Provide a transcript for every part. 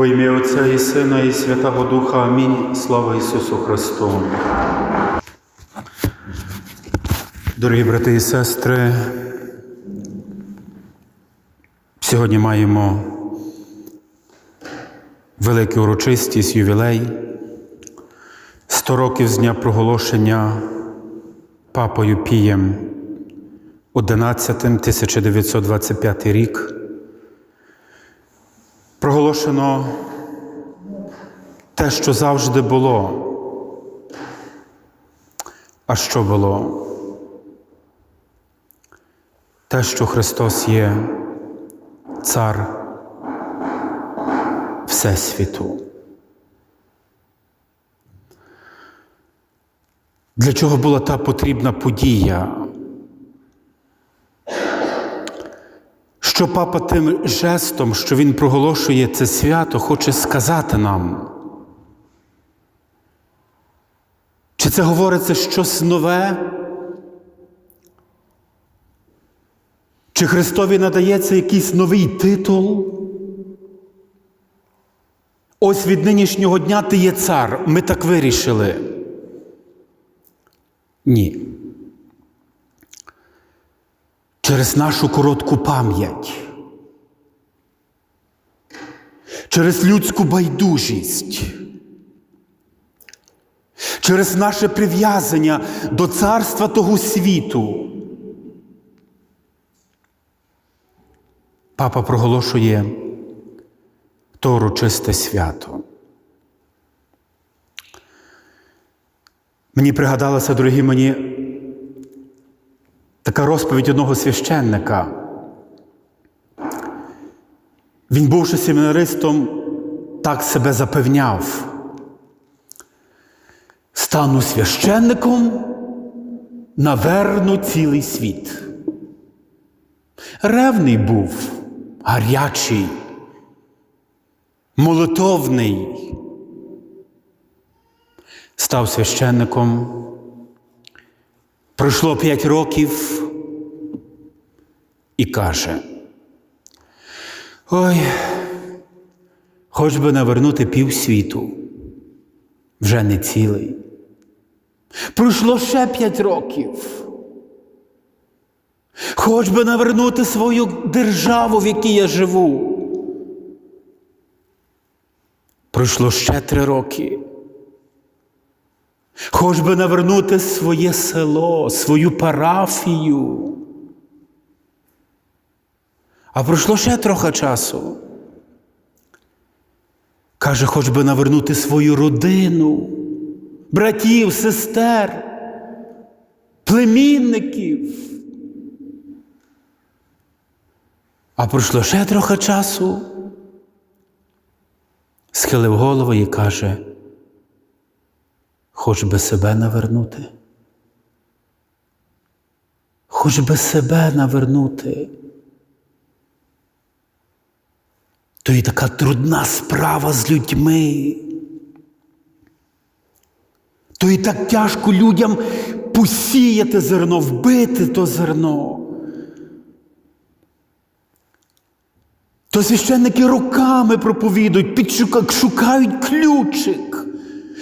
Во ім'я Отця і Сина, і Святого Духа. Амінь. Слава Ісусу Христу. Дорогі брати і сестри, сьогодні маємо велику урочистість, ювілей, 100 років з дня проголошення Папою Пієм 11 1925 рік. Проголошено те, що завжди було. А що було? Те, що Христос є цар Всесвіту. Для чого була та потрібна подія? Що папа тим жестом, що він проголошує це свято, хоче сказати нам? Чи це говориться щось нове? Чи Христові надається якийсь новий титул? Ось від нинішнього дня ти є цар. Ми так вирішили. Ні. Через нашу коротку пам'ять, через людську байдужість, через наше прив'язання до царства того світу. Папа проголошує то урочисте свято. Мені пригадалося, дорогі мені, така розповідь одного священника. Він, бувши семінаристом, так себе запевняв. Стану священником, наверну цілий світ. Ревний був, гарячий, молитовний. Став священником. Пройшло п'ять років і каже: Ой, хоч би навернути півсвіту, вже не цілий. Пройшло ще п'ять років. Хоч би навернути свою державу, в якій я живу. Пройшло ще три роки. Хоч би навернути своє село, свою парафію. А пройшло ще трохи часу. Каже, хоч би навернути свою родину, братів, сестер, племінників. А пройшло ще трохи часу. Схилив голову і каже, хоч би себе навернути. Хоч би себе навернути. То і така трудна справа з людьми. То і так тяжко людям посіяти зерно, вбити то зерно. То священники роками проповідують, підшука- шукають ключик,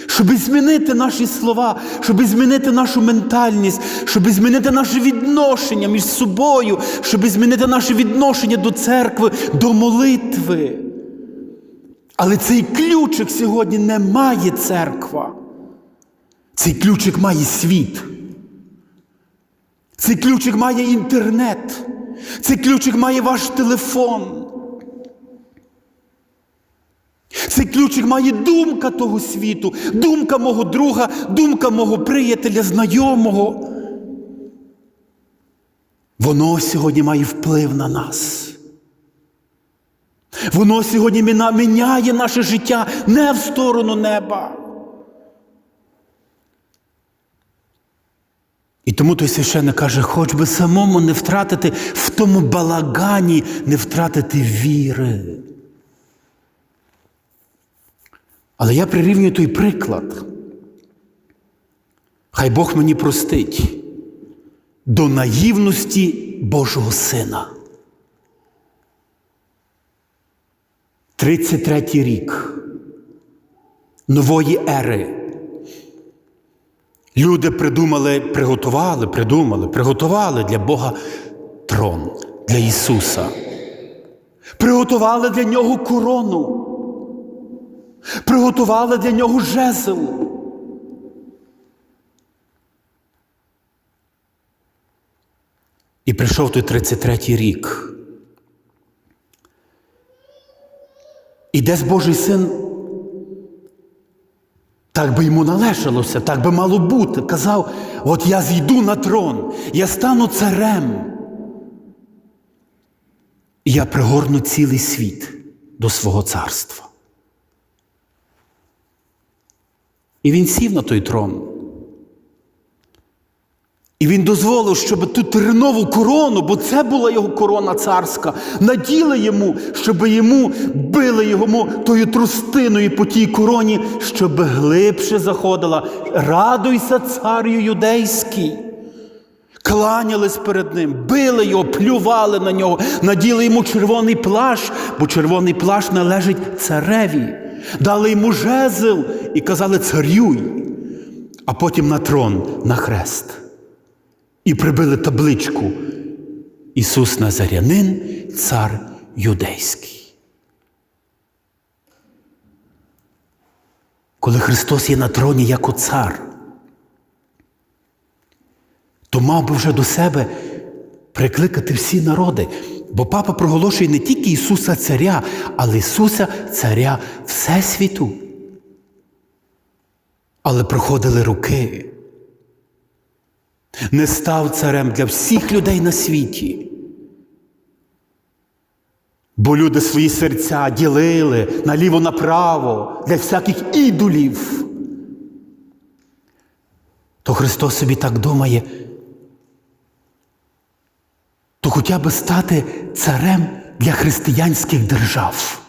щоб змінити наші слова, щоб змінити нашу ментальність, щоб змінити наше відношення між собою, щоб змінити наше відношення до церкви, до молитви. Але цей ключик сьогодні не має церква. Цей ключик має світ. Цей ключик має інтернет. Цей ключик має ваш телефон. Цей ключик має думка того світу, думка мого друга, думка мого приятеля, знайомого. Воно сьогодні має вплив на нас. Воно сьогодні міняє наше життя не в сторону неба. І тому той священник каже, хоч би самому не втратити в тому балагані, не втратити віри. Але я прирівнюю той приклад. Хай Бог мені простить до наївності Божого Сина. 33 рік нової ери. Люди придумали, приготували, придумали, приготували для Бога трон для Ісуса. Приготували для Нього корону. Приготували для Нього жезл. І прийшов той 33-й рік. І десь Божий син, так би йому належалося, так би мало бути. Казав: от я зійду на трон, я стану царем. І я пригорну цілий світ до свого царства. І він сів на той трон. І він дозволив, щоб ту теренову корону, бо це була його корона царська, наділи йому, щоб йому били йому тою трустиною по тій короні, щоб глибше заходила. Радуйся, царю юдейський. Кланялись перед ним, били його, плювали на нього, наділи йому червоний плащ, бо червоний плащ належить цареві. Дали йому жезл і казали царюй, а потім на трон, на хрест. І прибили табличку Ісус Назарянин, цар юдейський. Коли Христос є на троні як цар, то мав би вже до себе прикликати всі народи. Бо папа проголошує не тільки Ісуса Царя, але Ісуса Царя Всесвіту. Але проходили роки. Не став царем для всіх людей на світі. Бо люди свої серця ділили наліво-направо для всяких ідолів. То Христос собі так думає, то хоча б стати царем для християнських держав.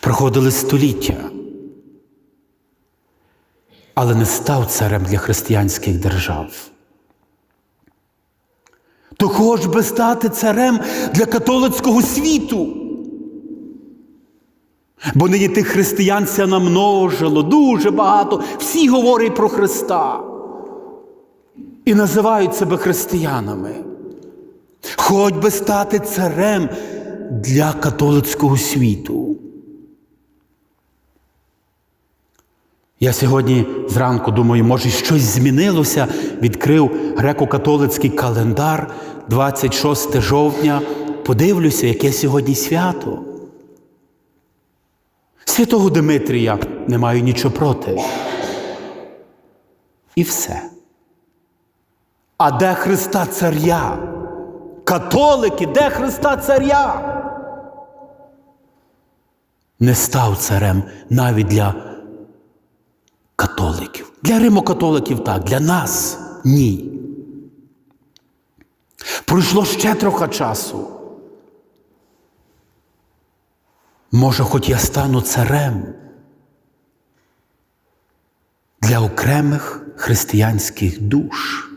Проходили століття, але не став царем для християнських держав. То хоч би стати царем для католицького світу. Бо нині тих християн ся намножило дуже багато, всі говорять про Христа і називають себе християнами. Хоч би стати царем для католицького світу. Я сьогодні зранку думаю, може, щось змінилося. Відкрив греко-католицький календар 26 жовтня. Подивлюся, яке сьогодні свято. Святого Димитрія не маю нічого проти. І все. А де Христа Царя? Католики, де Христа Царя? Не став царем навіть для католиків. Для римокатоликів так, для нас ні. Пройшло ще трохи часу. Може, хоч я стану царем для окремих християнських душ,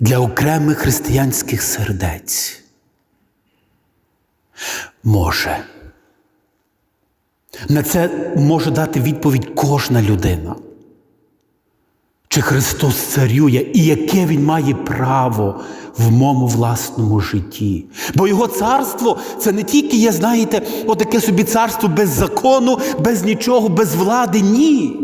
для окремих християнських сердець. Може. На це може дати відповідь кожна людина. Чи Христос царює і яке Він має право в моєму власному житті? Бо Його царство це не тільки є, знаєте, отаке собі царство без закону, без нічого, без влади. Ні.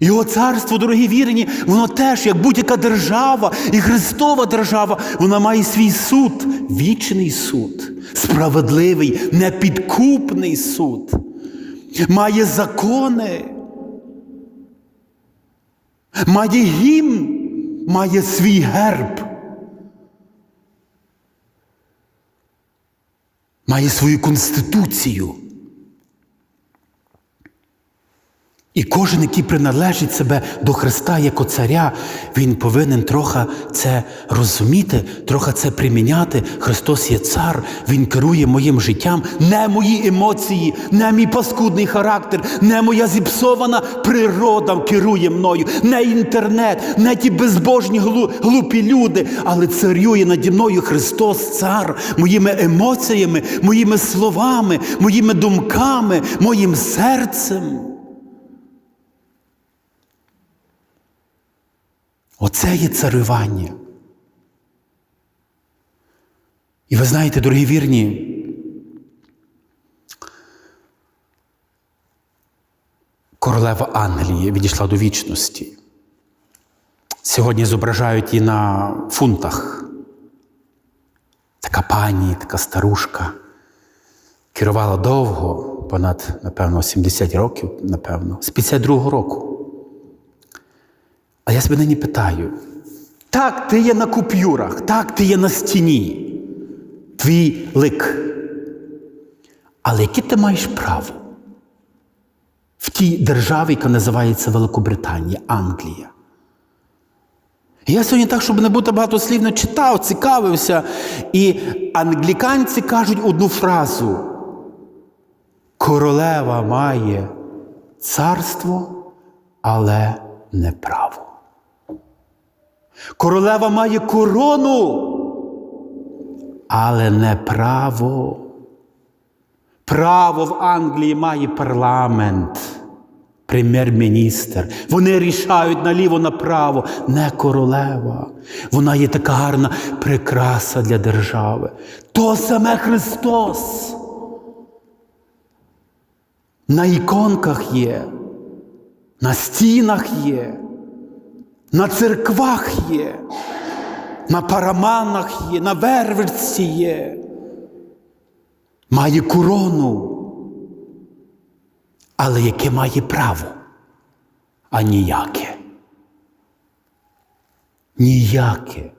Його царство, дорогі вірені, воно теж, як будь-яка держава, і Христова держава, вона має свій суд, вічний суд, справедливий, непідкупний суд, має закони, має гімн, має свій герб, має свою конституцію. І кожен, який приналежить себе до Христа як царя, він повинен трохи це розуміти, трохи це приміняти. Христос є цар, Він керує моїм життям, не мої емоції, не мій паскудний характер, не моя зіпсована природа керує мною, не інтернет, не ті безбожні глупі люди, але царює наді мною Христос, цар, моїми емоціями, моїми словами, моїми думками, моїм серцем. Оце є царювання. І ви знаєте, дорогі вірні, королева Англії відійшла до вічності. Сьогодні зображають її на фунтах. Така пані, така старушка. Керувала довго, понад, напевно, 70 років, напевно, з 52-го року. А я себе нині питаю: так, ти є на купюрах, так, ти є на стіні, твій лик. Але яке ти маєш право в тій державі, яка називається Великобританія, Англія? Я сьогодні так, щоб не бути багатослівно читав, цікавився. І англіканці кажуть одну фразу: королева має царство, але не право. Королева має корону, але не право. Право в Англії має парламент, прем'єр-міністр. Вони рішають наліво направо, не королева. Вона є така гарна прикраса для держави. То саме Христос. На іконках є, на стінах є, на церквах є, на параманах є, на вервичці є. Має корону. Але яке має право? А ніяке. Ніяке.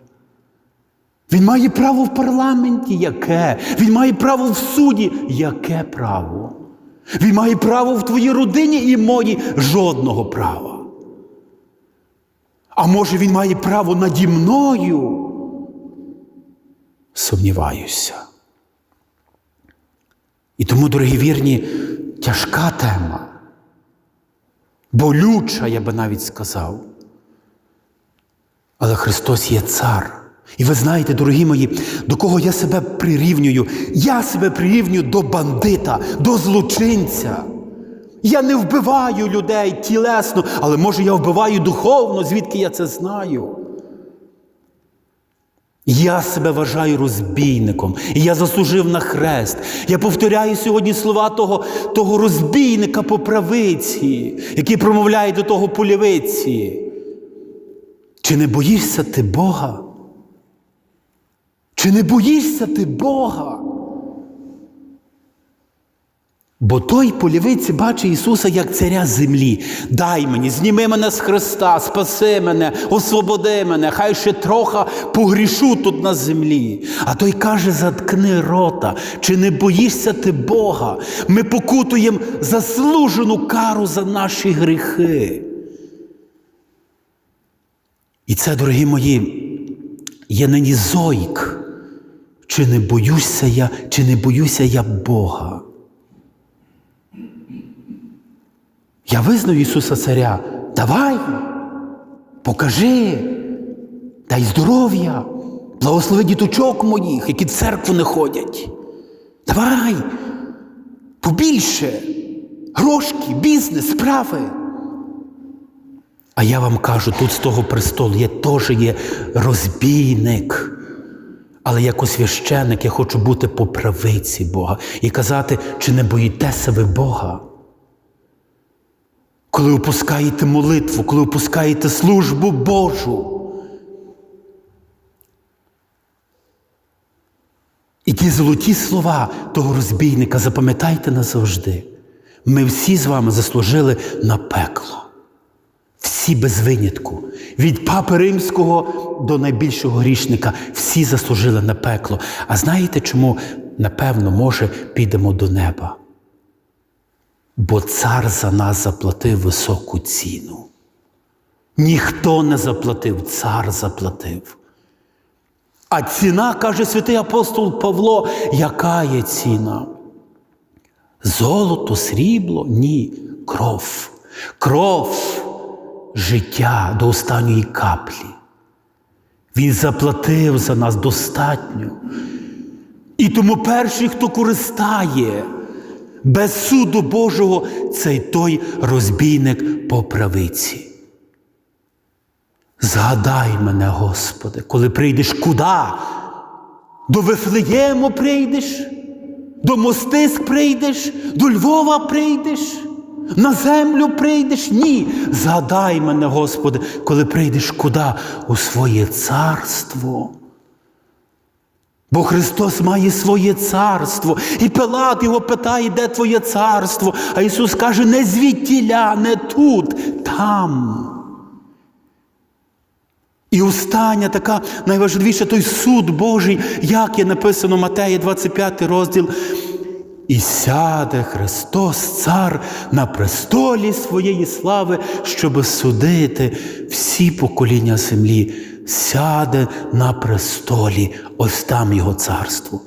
Він має право в парламенті яке? Він має право в суді. Яке право? Він має право в твоїй родині і моїй жодного права. А може він має право наді мною? Сумніваюся. І тому, дорогі вірні, тяжка тема, болюча, я би навіть сказав. Але Христос є цар. І ви знаєте, дорогі мої, до кого я себе прирівнюю? Я себе прирівнюю до бандита, до злочинця. Я не вбиваю людей тілесно, але може я вбиваю духовно, звідки я це знаю. Я себе вважаю розбійником, і я заслужив на хрест. Я повторяю сьогодні слова того, того розбійника по правиці, який промовляє до того по лівиці. Чи не боїшся ти Бога? Чи не боїшся ти Бога? Бо той по лівиці бачить Ісуса як царя землі. Дай мені, зніми мене з Христа, спаси мене, освободи мене, хай ще трохи погрішу тут на землі. А той каже, заткни рота, чи не боїшся ти Бога? Ми покутуємо заслужену кару за наші гріхи. І це, дорогі мої, є нині зойк. Чи не боюся я, чи не боюся я Бога? Я визнаю Ісуса Царя. Давай, покажи, дай здоров'я, благослови діточок моїх, які в церкву не ходять. Давай, побільше, грошки, бізнес, справи. А я вам кажу, тут з того престолу є теж є розбійник. Але як освященик я хочу бути по правиці Бога і казати, чи не боїтеся ви Бога? Коли опускаєте молитву, коли опускаєте службу Божу. І ті золоті слова того розбійника запам'ятайте назавжди. Ми всі з вами заслужили на пекло. Всі без винятку. Від папи римського до найбільшого грішника всі заслужили на пекло. А знаєте, чому, напевно, може, підемо до неба? Бо цар за нас заплатив високу ціну. Ніхто не заплатив, цар заплатив. А ціна, каже святий апостол Павло, яка є ціна? Золото, срібло? Ні, кров. Кров життя до останньої каплі. Він заплатив за нас достатньо. І тому перший, хто користає без суду Божого, це й той розбійник по правиці. Згадай мене, Господи, коли прийдеш куди? До Вифлеєму прийдеш, до Мостиск прийдеш, до Львова прийдеш, на землю прийдеш? Ні. Згадай мене, Господи, коли прийдеш куди? У своє царство. Бо Христос має своє царство. І Пилат його питає, де твоє царство? А Ісус каже, не звідтіля, не тут, там. І остання така найважливіша той суд Божий, як є написано Матея 25 розділ. І сяде Христос, Цар, на престолі своєї слави, щоб судити всі покоління землі. Сяде на престолі, ось там Його царство.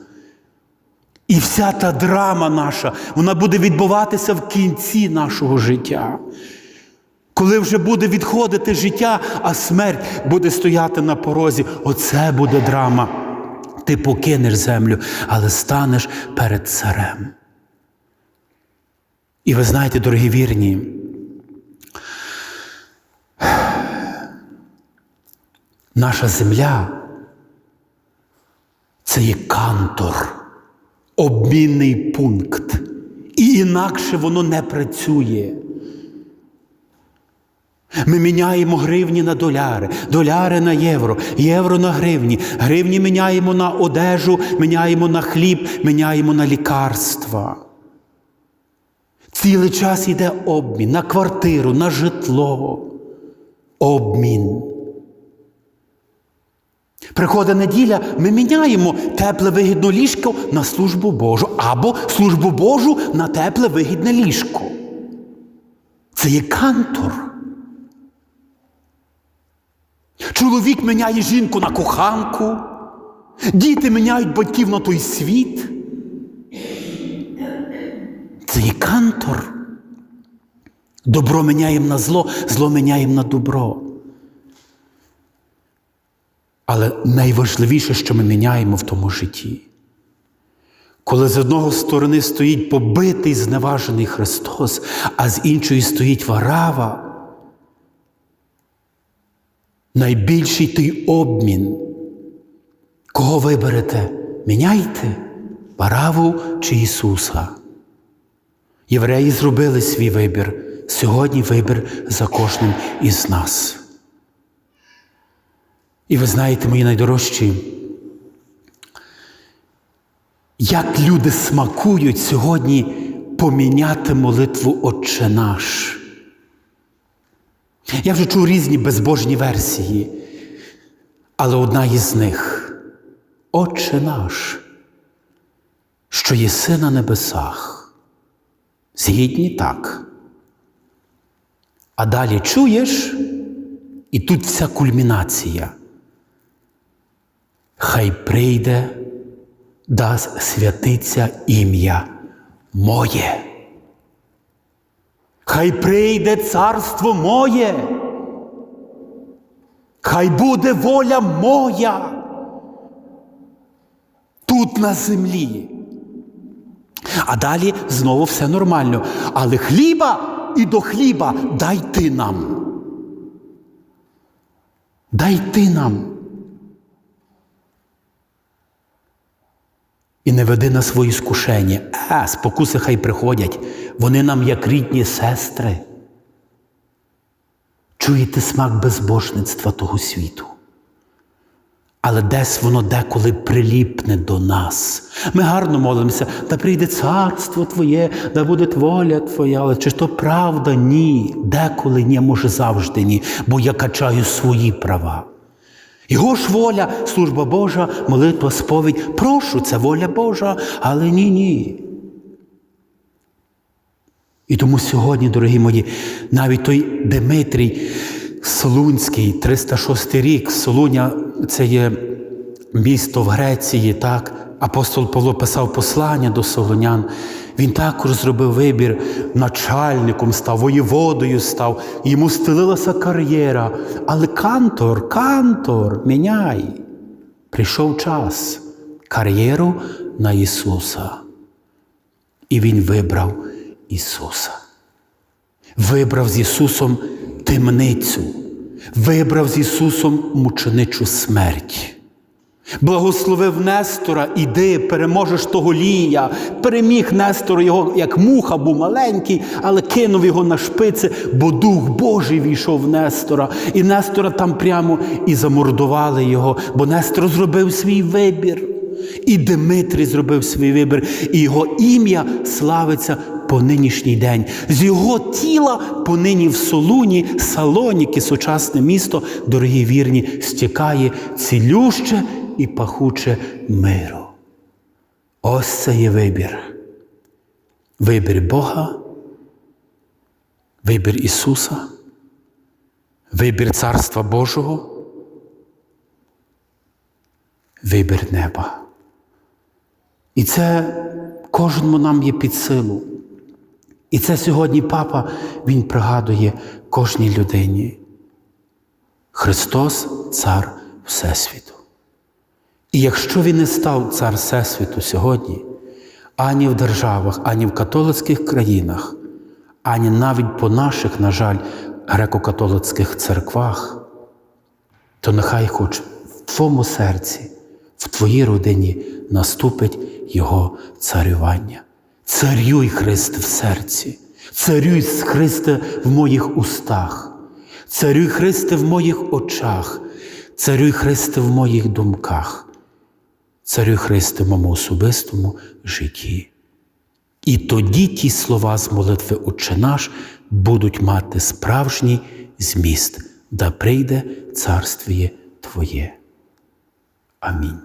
І вся та драма наша, вона буде відбуватися в кінці нашого життя. Коли вже буде відходити життя, а смерть буде стояти на порозі, оце буде драма. Ти покинеш землю, але станеш перед царем. І ви знаєте, дорогі вірні, наша земля це є кантор, обмінний пункт. І інакше воно не працює. Ми міняємо гривні на доляри, доляри на євро, євро на гривні, гривні міняємо на одежу, міняємо на хліб, міняємо на лікарства. Цілий час йде обмін на квартиру, на житло. Обмін. Приходить неділя, ми міняємо тепле вигідне ліжко на службу Божу або службу Божу на тепле вигідне ліжко. Це є кантор. Чоловік міняє жінку на коханку, діти міняють батьків на той світ. Це є кантор. Добро міняємо на зло, зло міняємо на добро. Але найважливіше, що ми міняємо в тому житті, коли з одного сторони стоїть побитий, зневажений Христос, а з іншої стоїть варава, найбільший той обмін. Кого виберете? Міняйте Вараву чи Ісуса. Євреї зробили свій вибір. Сьогодні вибір за кожним із нас. І ви знаєте, мої найдорожчі, як люди смакують сьогодні поміняти молитву Отче наш. Я вже чув різні безбожні версії, але одна із них Отче наш, що єси на небесах. Згідні так. А далі чуєш, і тут вся кульмінація. Хай прийде, да святиться ім'я моє. Хай прийде царство моє. Хай буде воля моя тут на землі. А далі знову все нормально. Але хліба і до хліба дай ти нам. Дай ти нам. І не веди на свої скушення. А, спокуси хай приходять. Вони нам як рідні сестри. Чуєте смак безбожництва того світу. Але десь воно деколи приліпне до нас. Ми гарно молимося, та прийде царство Твоє, да буде воля Твоя. Але чи то правда? Ні. Деколи ні, може завжди ні, бо я качаю свої права. Його ж воля, служба Божа, молитва, сповідь. Прошу, це воля Божа, але ні, ні. І тому сьогодні, дорогі мої, навіть той Димитрій Солунський, 306 рік, Солуня це є місто в Греції, так? Апостол Павло писав послання до солонян. Він також зробив вибір, начальником став, воєводою став, йому стелилася кар'єра. Але кантор, кантор, міняй. Прийшов час кар'єру на Ісуса. І Він вибрав Ісуса. Вибрав з Ісусом темницю, вибрав з Ісусом мученичу смерть. Благословив Нестора, іди, переможеш того лія. Переміг Нестор його, як муха, був маленький, але кинув його на шпиці, бо Дух Божий війшов в Нестора. І Нестора там прямо і замордували його, бо Нестор зробив свій вибір. І Димитрій зробив свій вибір, і його ім'я славиться по нинішній день. З його тіла понині в Солуні, Салоніки, сучасне місто, дорогі вірні, стікає цілюще і пахуче миру. Ось це є вибір. Вибір Бога, вибір Ісуса, вибір Царства Божого, вибір неба. І це кожному нам є під силу. І це сьогодні папа Він пригадує кожній людині. Христос Цар Всесвіту. І якщо Він не став цар Всесвіту сьогодні, ані в державах, ані в католицьких країнах, ані навіть по наших, на жаль, греко-католицьких церквах, то нехай хоч в твоєму серці, в твоїй родині наступить Його царювання. Царюй Христ в серці, царюй Христе в моїх устах, царюй Христе в моїх очах, царюй Христе в моїх думках, царюй Христе моєму особистому житті. І тоді ті слова з молитви Отче наш будуть мати справжній зміст, да прийде царствіє Твоє. Амінь.